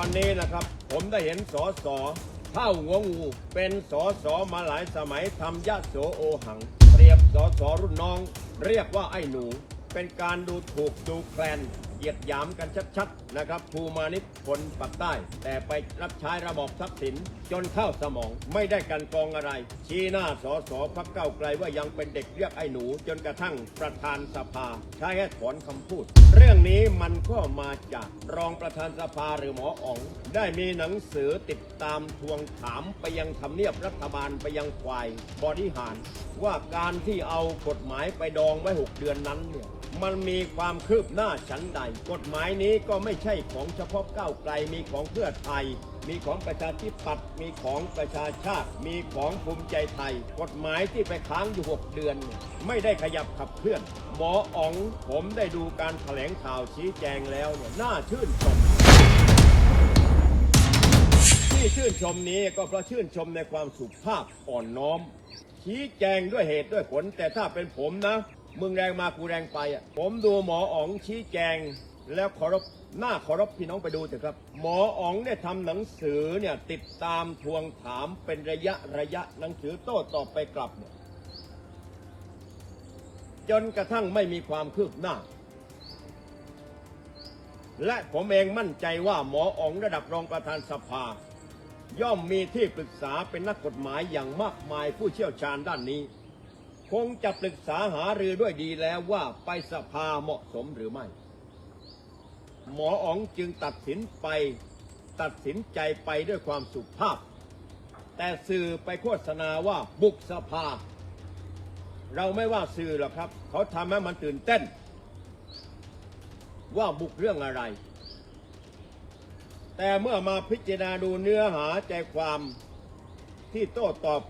วันนี้นะครับ ผมได้เห็นสอสอเท่าหัวงู เป็นสอสอมาหลายสมัยทำยะโสโอหัง เปรียบสอสอรุ่นน้อง เรียกว่าไอ้หนู เป็นการดูถูกดูแคลน เหยียดหยามกันชัดๆนะครับภูมานิชคนปักใต้ แต่ไปรับใช้ระบบทรัพย์สิน จนเข้าสมองไม่ได้กันกองอะไร ชี้หน้าสอสอพักเก้าไกลว่ายังเป็นเด็กเรียกไอ้หนู จนกระทั่งประธานสภา ใช้ให้ถอนคำพูด เรื่องนี้มันก็มาจากรองประธานสภาหรือหมออ๋อง ได้มีหนังสือติดตามทวงถามไปยังทำเนียบรัฐบาลไปยังฝ่ายบริหาร ว่าการที่เอากฎหมายไปดองไว้ 6 เดือนนั้นเนี่ยมันมีความคืบหน้าชั้นใดกฎหมายนี้ก็ไม่ใช่ของเฉพาะก้าวไกล มีของเพื่อไทย มีของประชาธิปัตย์มีของประชาชาติ มีของภูมิใจไทย กฎหมายที่ไปค้างอยู่ 6 เดือน ไม่ได้ขยับขับเคลื่อน หมออ๋องผมได้ดูการแถลงข่าวชี้แจงแล้วเนี่ยน่าชื่นชมที่ชื่นชมนี้ก็เพราะชื่นชมในความสุภาพอ่อนน้อม ชี้แจงด้วยเหตุด้วยผล แต่ถ้าเป็นผมนะ มึงแรงมากูแรงไปอะผมดูหมออ๋องชี้แจงแล้วเคารพหน้าเคารพพี่น้องไปดูเถอะครับ หมออ๋องเนี่ยทำหนังสือเนี่ยติดตามทวงถามเป็นระยะระยะหนังสือโต้ตอบไปกลับเนี่ยจนกระทั่งไม่มีความคืบหน้า และผมเองมั่นใจว่าหมออ๋องระดับรองประธานสภา ย่อมมีที่ปรึกษาเป็นนักกฎหมายอย่างมากมายผู้เชี่ยวชาญด้านนี้ คงจะปรึกษาหารือด้วยดีแล้วว่าไปสภาเหมาะสมหรือไม่ หมออ๋องจึงตัดสินไปตัดสินใจไปด้วยความสุภาพ แต่สื่อไปโฆษณาว่าบุกสภา เราไม่ว่าสื่อหรอกครับ เขาทำให้มันตื่นเต้น ว่าบุกเรื่องอะไร แต่เมื่อมาพิจารณาดูเนื้อหาใจความที่โต้ตอบ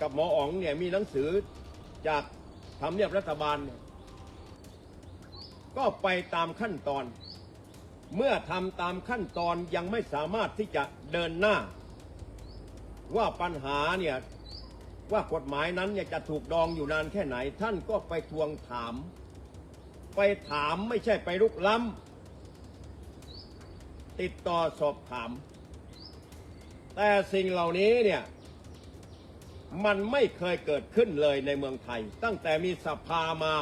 กับหมออ๋องเนี่ยมีหนังสือจากทำเนียบรัฐบาล ก็ไปตามขั้นตอน เมื่อทำตามขั้นตอนยังไม่สามารถที่จะเดินหน้า ว่าปัญหาเนี่ยว่ากฎหมายนั้นเนี่ยจะถูกดองอยู่นานแค่ไหน ท่านก็ไปทวงถาม ไปถามไม่ใช่ไปลุกล้ำติดต่อสอบถาม แต่สิ่งเหล่านี้เนี่ย มันไม่เคยเกิดขึ้นเลยในเมืองไทย ตั้งแต่มีสภามา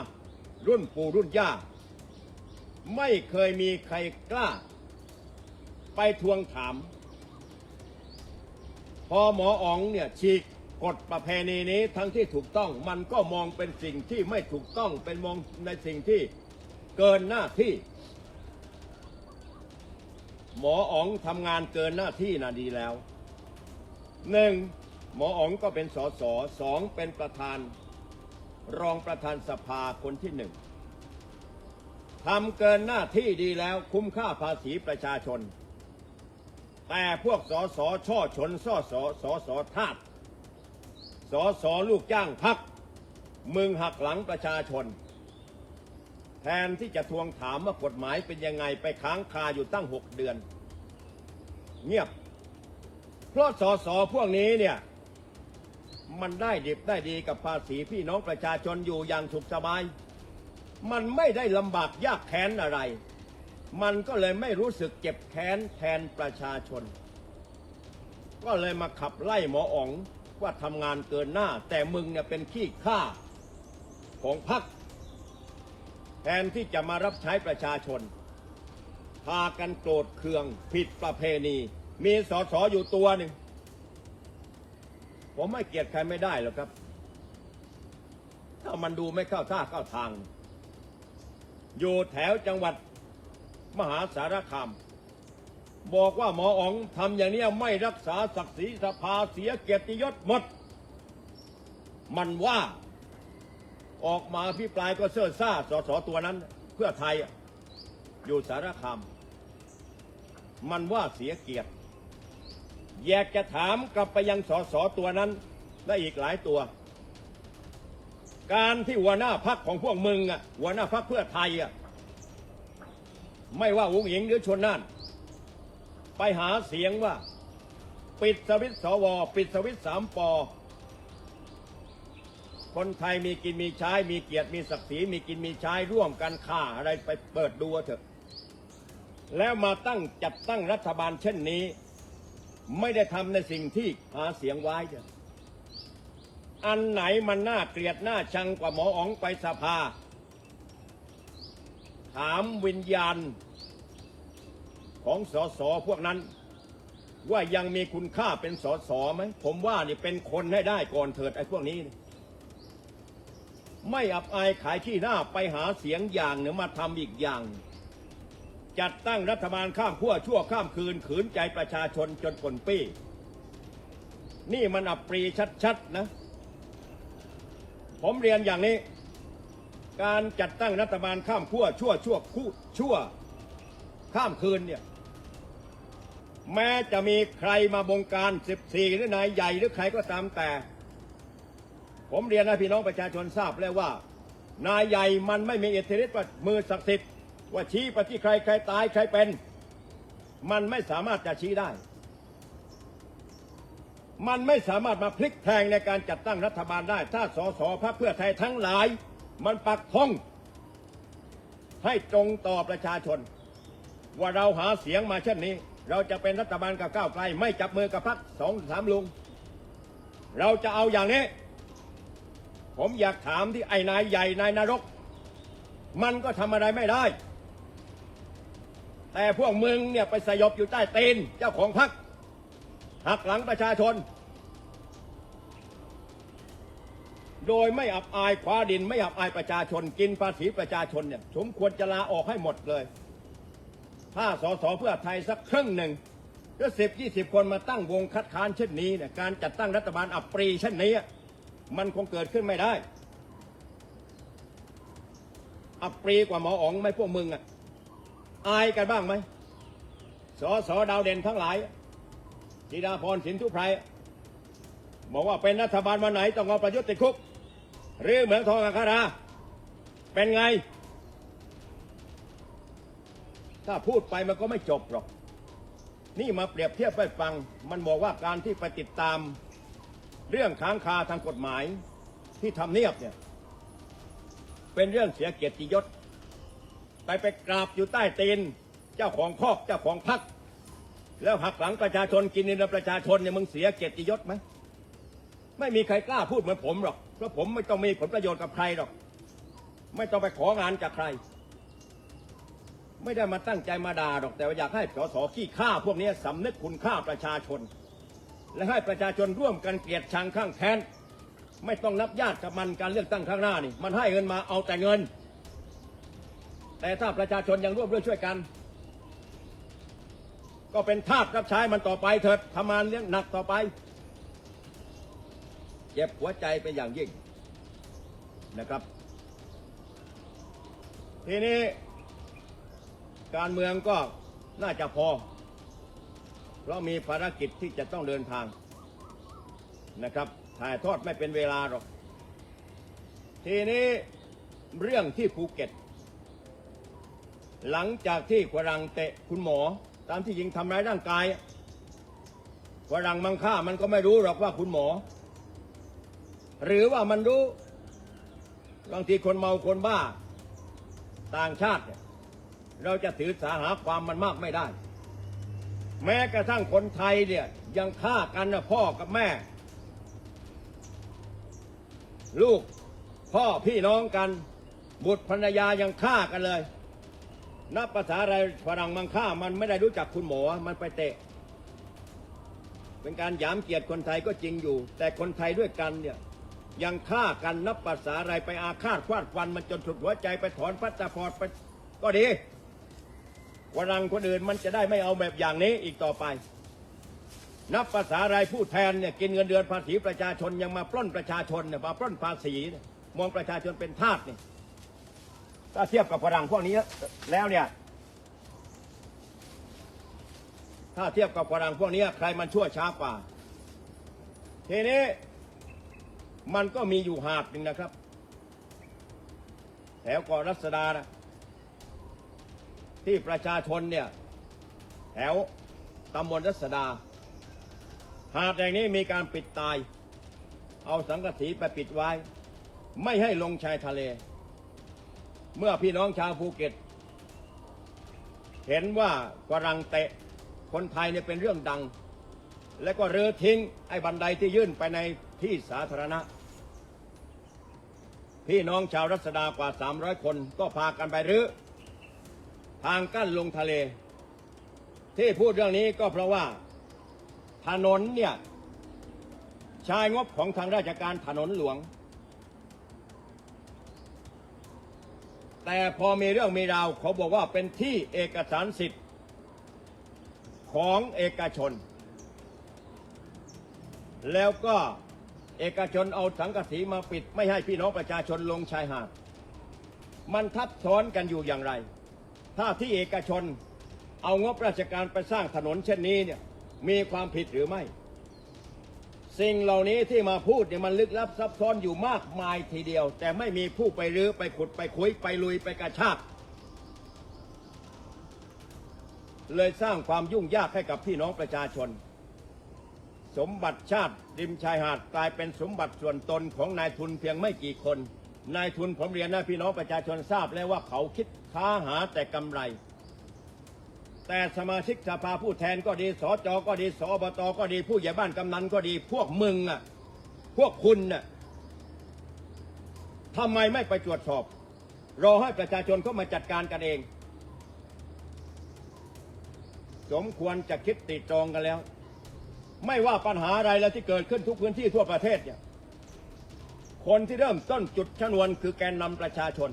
รุ่นปู่รุ่นย่า ไม่เคยมีใครกล้า ไปทวงถาม พอหมออ๋องเนี่ยฉีกกฎประเพณีนี้ทั้งที่ถูกต้องมันก็มองเป็นสิ่งที่ไม่ถูกต้องเป็นมองในสิ่งที่เกินหน้าที่ หมออ๋องทำงานเกินหน้าที่น่ะดีแล้วหนึ่ง หมออ๋องก็เป็นสสสองเป็นประธาน รองประธานสภาคนที่หนึ่งทำเกินหน้าที่ดีแล้วคุ้มค่าภาษีประชาชน แต่พวกสสช่อชนซ่อสอสอสอทาสสสลูกจ้างพักมึงหักหลังประชาชน แทนที่จะทวงถามว่ากฎหมายเป็นยังไงไปค้างคาอยู่ตั้งหกเดือน เงียบ เพราะสอสอพวกนี้เนี่ย มันได้ดิบได้ดีกับภาษีพี่น้องประชาชนอยู่อย่างสุขสบาย มันไม่ได้ลำบากยากแค้นอะไร มันก็เลยไม่รู้สึกเจ็บแค้นแทนประชาชน ก็เลยมาขับไล่หมออ๋องว่าทำงานเกินหน้า แต่มึงเนี่ยเป็นขี้ข้าของพรรคแทนที่จะมารับใช้ประชาชน พากันโกรธเคืองผิดประเพณี มีสอสออยู่ตัวหนึ่ง ผมไม่เกลียดใครไม่ได้หรอกครับ ถ้ามันดูไม่เข้าท่าเข้าทาง อยู่แถวจังหวัดมหาสารคามบอกว่าหมออ๋องทำอย่างนี้ไม่รักษาศักดิ์ศรีสภาเสียเกียรติยศหมด มันว่าออกมาพิปรายก็เสื่อซ่าสอสอตัวนั้น เพื่อไทยอยู่สารคาม มันว่าเสียเกียรติ อยากจะถามกลับไปยังสอสอตัวนั้น และอีกหลายตัว การที่หัวหน้าพักของพวกมึงอะหัวหน้าพักเพื่อไทยอะไม่ว่าวุ้งหญิงหรือชนน่าน ไปหาเสียงว่า ปิดสวิตสว ปิดสวิตสามปอ คนไทยมีกินมีใช้ มีเกียรติมีศักดิ์ศรีมีกินมีใช้ร่วมกันฆ่าอะไรไปเปิดดูเถอะ แล้วมาตั้งจัดตั้งรัฐบาลเช่นนี้ ไม่ได้ทำในสิ่งที่หาเสียงไว้เนี่ยอันไหนมันน่าเกลียดน่าชังกว่าหมออ๋องไปสภา ถามวิญญาณ ของสสพวกนั้น ว่ายังมีคุณค่าเป็นสสไหมผมว่านี่เป็นคนให้ได้ก่อนเถิดไอ้พวกนี้ ไม่อับอายขายขี้หน้าไปหาเสียงอย่างหรือมาทำอีกอย่าง จัดตั้งรัฐบาลข้ามขั้วชั่วข้ามคืนขืนใจประชาชนจนปนปี้ นี่มันอับปรีชัดๆนะ ผมเรียนอย่างนี้ การจัดตั้งรัฐบาลข้ามขั้วชั่วชั่วคู่ชั่ว ข้ามคืนเนี่ย แม้จะมีใครมาบงการ 14 หรือนายใหญ่หรือใครก็ตามแต่ ผมเรียนให้พี่น้องประชาชนทราบแล้วว่า นายใหญ่มันไม่มีอิทธิฤทธิ์มือศักดิ์สิทธิ์ ว่าชี้ไปที่ใครใครตายใครเป็น มันไม่สามารถจะชี้ได้ มันไม่สามารถมาพลิกแพงในการจัดตั้งรัฐบาลได้ ถ้าสสพรรคเพื่อไทยทั้งหลาย มันปักธงให้ตรงต่อประชาชน ว่าเราหาเสียงมาเช่นนี้ เราจะเป็นรัฐบาลกับก้าวไกล ไม่จับมือกับพรรคสองสามลุง เราจะเอาอย่างนี้ ผมอยากถามที่ไอ้นายใหญ่นายนรก มันก็ทำอะไรไม่ได้ แต่พวกมึงเนี่ยไปสยบอยู่ใต้ตีนเจ้าของพรรคหักหลังประชาชน โดยไม่อับอายคว้าดิน ไม่อับอายประชาชน กินภาษีประชาชนเนี่ยสมควรจะลาออกให้หมดเลย ถ้าสสเพื่อไทยสักครึ่งหนึ่งก็สิบยี่สิบคนมาตั้งวงคัดค้านเช่นนี้เนี่ยการจัดตั้งรัฐบาลอับปรีเช่นนี้ มันคงเกิดขึ้นไม่ได้ อับปรีกว่าหมออ๋องไหมพวกมึงอะ อายกันบ้างไหมสอสอดาวเด่นทั้งหลายธีดาพรสินทุไพรบอกว่าเป็นรัฐบาลวันไหนต้องเอาประยุทธ์ติดคุก หรือเหมืองทองอัครา เป็นไง ถ้าพูดไปมันก็ไม่จบหรอก นี่มาเปรียบเทียบไปฟัง มันบอกว่าการที่ไปติดตาม เรื่องค้างคาทางกฎหมายที่ทำเนียบเนี่ย เป็นเรื่องเสียเกียรติยศ ไปไปกราบอยู่ใต้ตีน เจ้าของคอกเจ้าของพัก แล้วหักหลังประชาชนกินเงินประชาชนเนี่ยมึงเสียเกียรติยศไหมไม่มีใครกล้าพูดเหมือนผมหรอก เพราะผมไม่ต้องมีผลประโยชน์กับใครหรอก ไม่ต้องไปของานจากใคร ไม่ได้มาตั้งใจมาด่าหรอกแต่ว่าอยากให้สสขี้ข้าพวกนี้สำนึกคุณค่าประชาชน และให้ประชาชนร่วมกันเกลียดชังข้างแค้นไม่ต้องนับญาติกับมันการเลือกตั้งข้างหน้านี่ มันให้เงินมาเอาแต่เงิน แต่ถ้าประชาชนยังร่วมด้วยช่วยกัน ก็เป็นทาสรับใช้มันต่อไปเถิดทำงานเลี้ยงหนักต่อไป เจ็บหัวใจเป็นอย่างยิ่งนะครับ ทีนี้การเมืองก็น่าจะพอ เพราะมีภารกิจที่จะต้องเดินทางนะครับ ถ่ายทอดไม่เป็นเวลาหรอก ทีนี้เรื่องที่ภูเก็ต หลังจากที่กวรังเตะคุณหมอ ตามที่ยิงทำร้ายร่างกายกวรังมังค่ามันก็ไม่รู้หรอกว่าคุณหมอ หรือว่ามันรู้บางทีคนเมาคนบ้า ต่างชาติเนี่ยเราจะถือสาหาความมันมากไม่ได้ แม้กระทั่งคนไทยเนี่ยยังฆ่ากันนะพ่อกับแม่ ลูกพ่อพี่น้องกัน บุตรภรรยายังฆ่ากันเลย นับภาษาอะไรฝรั่งมังค่ามันไม่ได้รู้จักคุณหมอมันไปเตะ เป็นการหยามเกียรติคนไทยก็จริงอยู่ แต่คนไทยด้วยกันเนี่ยยังฆ่ากันนับภาษาอะไรไปอาฆาตควาดฟันมันจนสุดหัวใจไปถอนพัสปอร์ตไปก็ดีฝรั่งคนอื่นมันจะได้ไม่เอาแบบอย่างนี้อีกต่อไป นับภาษาอะไรผู้แทนเนี่ยกินเงินเดือนภาษีประชาชนยังมาปล้นประชาชนเนี่ยมาปล้นภาษีมองประชาชนเป็นทาสเนี่ย ถ้าเทียบกับฝรั่งพวกนี้แล้วเนี่ย ถ้าเทียบกับฝรั่งพวกนี้ใครมันชั่วช้ากว่า ทีนี้มันก็มีอยู่หาดหนึ่งนะครับ แถวเกาะรัศดานะที่ประชาชนเนี่ย แถวตำบลรัศดา หาดแห่งนี้มีการปิดตาย เอาสังกะสีไปปิดไว้ ไม่ให้ลงชายทะเล เมื่อพี่น้องชาวภูเก็ต เห็นว่าฝรั่งเตะคนไทยเนี่ยเป็นเรื่องดัง แล้วก็เรือทิ้งไอ้บันไดที่ยื่นไปในที่สาธารณะ พี่น้องชาวรัศดากว่า 300 คนก็พากันไปรื้อทางกั้นลงทะเล ที่พูดเรื่องนี้ก็เพราะว่าถนนเนี่ยใช้งบของทางราชการถนนหลวง แต่พอมีเรื่องมีราวเขาบอกว่าเป็นที่เอกสารสิทธิ์ของเอกชน แล้วก็เอกชนเอาสังกะสีมาปิด ไม่ให้พี่น้องประชาชนลงชายหาด มันทับซ้อนกันอยู่อย่างไร ถ้าที่เอกชนเอางบราชการไปสร้างถนนเช่นนี้เนี่ยมีความผิดหรือไม่ สิ่งเหล่านี้ที่มาพูดเนี่ยมันลึกลับซับซ้อนอยู่มากมายทีเดียว แต่ไม่มีผู้ไปรื้อไปขุดไปคุยไปลุยไปกระชากเลยสร้างความยุ่งยากให้กับพี่น้องประชาชน สมบัติชาติริมชายหาดกลายเป็นสมบัติส่วนตนของนายทุนเพียงไม่กี่คน นายทุนผมเรียนนะพี่น้องประชาชนทราบแล้วว่าเขาคิดค้าหาแต่กำไร แต่สมาชิกสภาผู้แทนก็ดีสอจอก็ดีสอบตก็ดีผู้ใหญ่บ้านกำนันก็ดี พวกมึงอะพวกคุณน่ะทำไมไม่ไปตรวจสอบ รอให้ประชาชนเข้ามาจัดการกันเอง สมควรจะคิดติตรองกันแล้ว ไม่ว่าปัญหาอะไรแล้วที่เกิดขึ้นทุกพื้นที่ทั่วประเทศเนี่ยคนที่เริ่มต้นจุดชนวนคือแกนนำประชาชน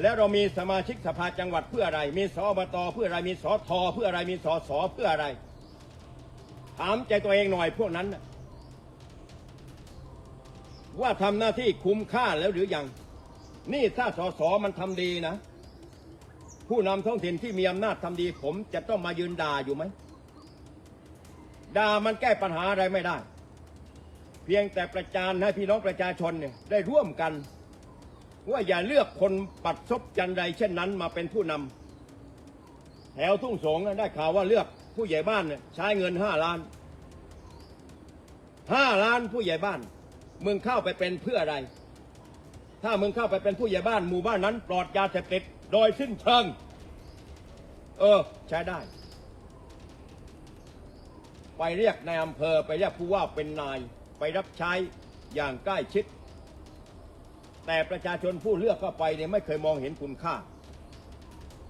แล้วเรามีสมาชิกสภาจังหวัดเพื่ออะไร มีสอบตเพื่ออะไร มีสอทอเพื่ออะไร มีสอสอเพื่ออะไร ถามใจตัวเองหน่อยพวกนั้นนะว่าทำหน้าที่คุ้มค่าแล้วหรือยัง นี่ถ้าสอสอมันทำดีนะ ผู้นำท้องถิ่นที่มีอำนาจทำดี ผมจะต้องมายืนด่าอยู่ไหม ด่ามันแก้ปัญหาอะไรไม่ได้ เพียงแต่ประจานให้พี่น้องประชาชนเนี่ยได้ร่วมกัน ว่าอย่าเลือกคนปัดซบจันไรเช่นนั้นมาเป็นผู้นำแถวทุ่งสงได้ข่าวว่าเลือกผู้ใหญ่บ้านเนี่ยใช้เงินห้าล้านห้าล้านผู้ใหญ่บ้านมึงเข้าไปเป็นเพื่ออะไร ถ้ามึงเข้าไปเป็นผู้ใหญ่บ้านหมู่บ้านนั้น ปลอดยาเสพติดโดยสิ้นเชิง เออ ใช้ได้ ไปเรียกนายอำเภอไปเรียกผู้ว่าเป็นนาย ไปรับใช้อย่างใกล้ชิด แต่ประชาชนผู้เลือกเข้าไปเนี่ยไม่เคยมองเห็นคุณค่า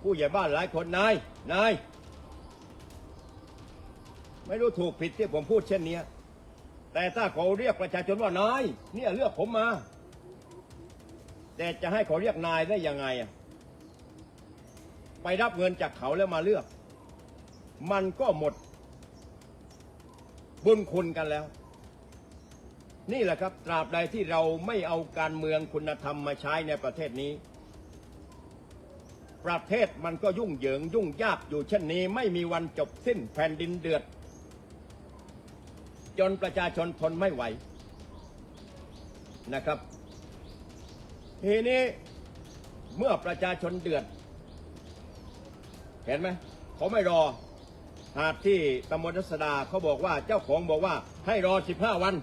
ผู้ใหญ่บ้านหลายคนนายนายไม่รู้ถูกผิดที่ผมพูดเช่นนี้แต่ถ้าเขาเรียกประชาชนว่านายเนี่ยเลือกผมมา แต่จะให้เขาเรียกนายได้ยังไงอะไปรับเงินจากเขาแล้วมาเลือก มันก็หมดบุญคุณกันแล้ว นี่แหละครับ ตราบใดที่เราไม่เอาการเมืองคุณธรรมมาใช้ในประเทศนี้ ประเทศมันก็ยุ่งเหยิงยุ่งยากอยู่เช่นนี้ ไม่มีวันจบสิ้นแผ่นดินเดือด จนประชาชนทนไม่ไหวนะครับ ทีนี้เมื่อประชาชนเดือด เห็นไหมเขาไม่รอหากที่ตำบลรัศดาเขาบอกว่าเจ้าของบอกว่าให้รอ 15 วัน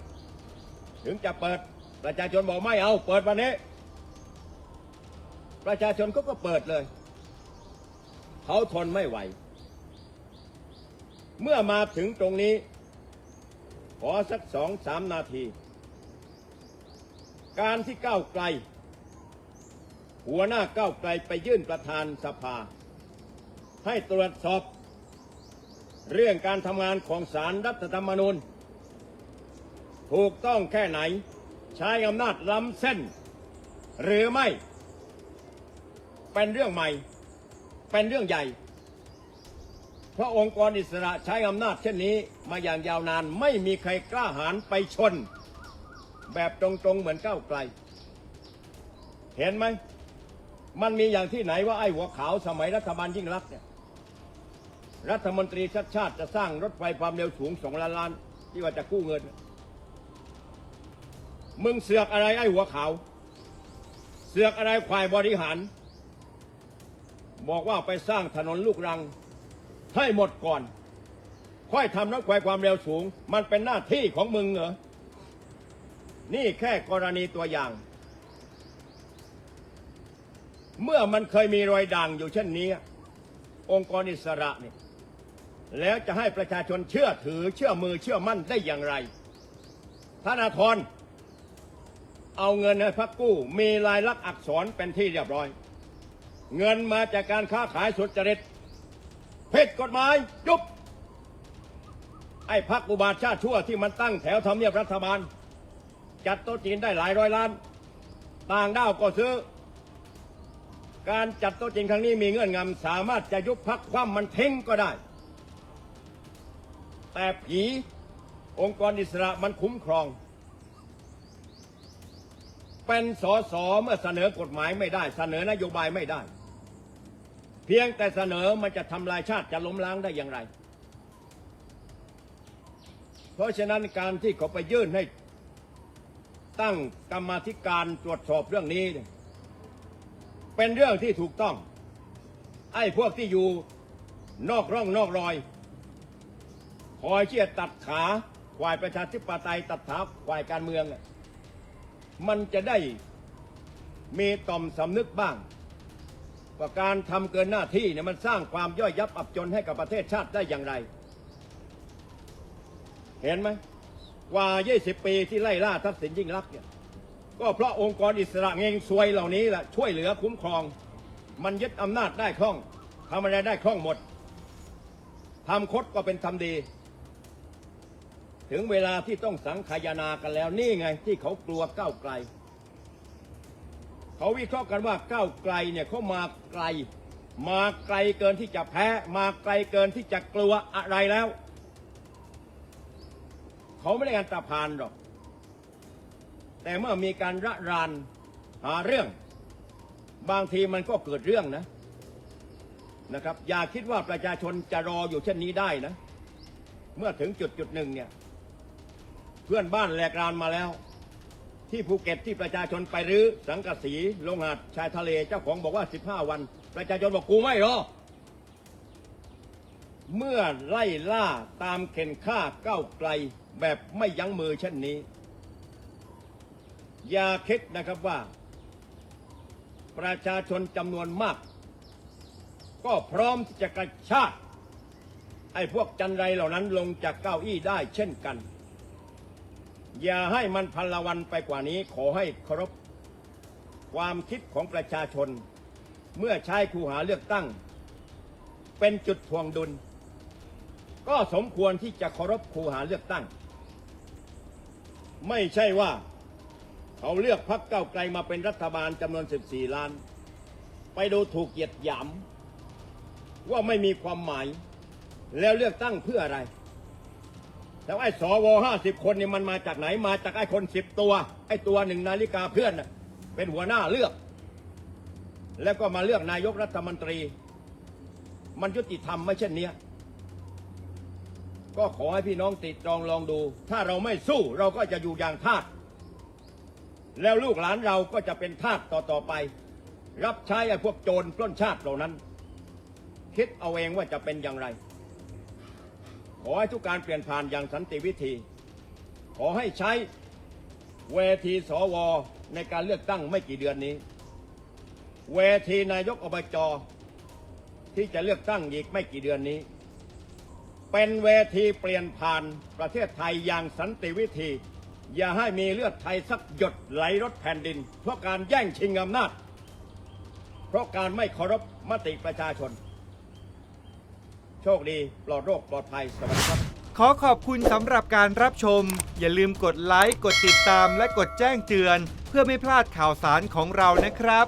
ถึงจะเปิด ประชาชนบอกไม่เอา เปิดวันนี้ ประชาชนก็ก็เปิดเลย เขาทนไม่ไหว เมื่อมาถึงตรงนี้ ขอสักสองสามนาที การที่ก้าวไกล หัวหน้าก้าวไกลไปยื่นประธานสภา ให้ตรวจสอบ เรื่องการทำงานของสารรัฐธรรมนูญ ถูกต้องแค่ไหน ใช้อำนาจล้ำเส้น หรือไม่ เป็นเรื่องใหม่ เป็นเรื่องใหญ่ เพราะองค์กรอิสระใช้อำนาจเช่นนี้มาอย่างยาวนานไม่มีใครกล้าหาญไปชน แบบตรงๆเหมือนก้าวไกล เห็นไหม มันมีอย่างที่ไหนว่าไอ้หัวขาวสมัยรัฐบาลยิ่งรักเนี่ยรัฐมนตรีชัดชาติจะสร้างรถไฟความเร็วสูงสองล้านล้าน ที่ว่าจะกู้เงิน มึงเสือกอะไรไอ้หัวขาว เสือกอะไรควายบริหาร บอกว่าไปสร้างถนนลูกรัง ให้หมดก่อน ค่อยทำรถไฟความเร็วสูง มันเป็นหน้าที่ของมึงเหรอ นี่แค่กรณีตัวอย่าง เมื่อมันเคยมีรอยด่างอยู่เช่นนี้ องค์กรอิสระเนี่ยแล้วจะให้ประชาชนเชื่อถือเชื่อมือเชื่อมั่นได้อย่างไรธนาธร เอาเงินให้พักกู้ มีลายลักษณ์อักษรเป็นที่เรียบร้อย เงินมาจากการค้าขายสุจริตผิดกฎหมายยุบไอ้พักอุบาทชาติชั่วที่มันตั้งแถวทำเนียบรัฐบาล จัดโต๊ะจีนได้หลายร้อยล้าน ต่างด้าวก็ซื้อ การจัดโต๊ะจีนครั้งนี้มีเงื่อนงำสามารถจะยุบพักคว่ำมันทิ้งก็ได้ แต่ผีองค์กรอิสระมันคุ้มครอง เป็นสอสอเมื่อเสนอกฎหมายไม่ได้ เสนอนโยบายไม่ได้ เพียงแต่เสนอมันจะทำลายชาติจะล้มล้างได้อย่างไร เพราะฉะนั้นการที่เขาไปยื่นให้ ตั้งกรรมธิการตรวจสอบเรื่องนี้ เป็นเรื่องที่ถูกต้อง ไอ้พวกที่อยู่นอกร่องนอกรอย คอยเชี่ยตัดขาฝ่ายประชาธิปไตยตัดขาฝ่ายการเมือง มันจะได้มีต่อมสำนึกบ้างว่าการทำเกินหน้าที่เนี่ยมันสร้างความย่อยยับอับจนให้กับประเทศชาติได้อย่างไร เห็นไหมกว่า 20 ปีที่ไล่ล่าทักษิณยิ่งรักเนี่ย ก็เพราะองค์กรอิสระเงงซวยเหล่านี้แหละช่วยเหลือคุ้มครอง มันยึดอำนาจได้คล่องทำอะไรได้คล่องหมดทำคดก็เป็นทำดี ถึงเวลาที่ต้องสังขยานากันแล้วนี่ไงที่เขากลัวก้าวไกล เขาวิเคราะห์กันว่าก้าวไกลเนี่ยเขามาไกล มาไกลเกินที่จะแพ้ มาไกลเกินที่จะกลัวอะไรแล้ว เขาไม่ได้การตะพานหรอก แต่เมื่อมีการระรานหาเรื่อง บางทีมันก็เกิดเรื่องนะนะครับ อย่าคิดว่าประชาชนจะรออยู่เช่นนี้ได้นะเมื่อถึงจุดจุดหนึ่งเนี่ย เพื่อนบ้านแหลกรานมาแล้ว ที่ภูเก็ตที่ประชาชนไปรื้อสังกะสีโรงหาดชายทะเลเจ้าของบอกว่า 15 วัน ประชาชนบอกกูไม่รอเมื่อไล่ล่าตามเข็นฆ่าก้าวไกลแบบไม่ยั้งมือเช่นนี้ อย่าคิดนะครับว่า ประชาชนจำนวนมาก ก็พร้อมที่จะกระชากไอ้พวกจันไรเหล่านั้นลงจากเก้าอี้ได้เช่นกัน อย่าให้มันพันละวันไปกว่านี้ขอให้เคารพความคิดของประชาชน เมื่อใช้คูหาเลือกตั้ง เป็นจุดทวงดุล ก็สมควรที่จะเคารพคูหาเลือกตั้ง ไม่ใช่ว่าเขาเลือกพักเก้าไกลมาเป็นรัฐบาลจำนวน 14 ล้าน ไปดูถูกเหยียดหยาม ว่าไม่มีความหมาย แล้วเลือกตั้งเพื่ออะไร แล้วไอ้สวห้าสิบคนนี่มันมาจากไหนมาจากไอ้คนสิบตัว ไอ้ตัวหนึ่งนาฬิกาเพื่อนเป็นหัวหน้าเลือก แล้วก็มาเลือกนายกรัฐมนตรี มันยุติธรรมไม่เช่นนี้ก็ขอให้พี่น้องติดตรองลองดู ถ้าเราไม่สู้เราก็จะอยู่อย่างทาสแล้วลูกหลานเราก็จะเป็นทาสต่อต่อไป รับใช้ไอ้พวกโจรปล้นชาติเหล่านั้น คิดเอาเองว่าจะเป็นอย่างไร ขอให้ทุกการเปลี่ยนผ่านอย่างสันติวิธี ขอให้ใช้เวทีสวในการเลือกตั้งไม่กี่เดือนนี้ เวทีนายกอบจที่จะเลือกตั้งอีกไม่กี่เดือนนี้ เป็นเวทีเปลี่ยนผ่านประเทศไทยอย่างสันติวิธี อย่าให้มีเลือดไทยสักหยดไหลรถแผ่นดิน เพราะการแย่งชิงอำนาจ เพราะการไม่เคารพมติประชาชน โชคดีปลอดโรคปลอดภัยสวัสดีครับ ขอขอบคุณสำหรับการรับชม อย่าลืมกดไลค์ กดติดตามและกดแจ้งเตือน เพื่อไม่พลาดข่าวสารของเรานะครับ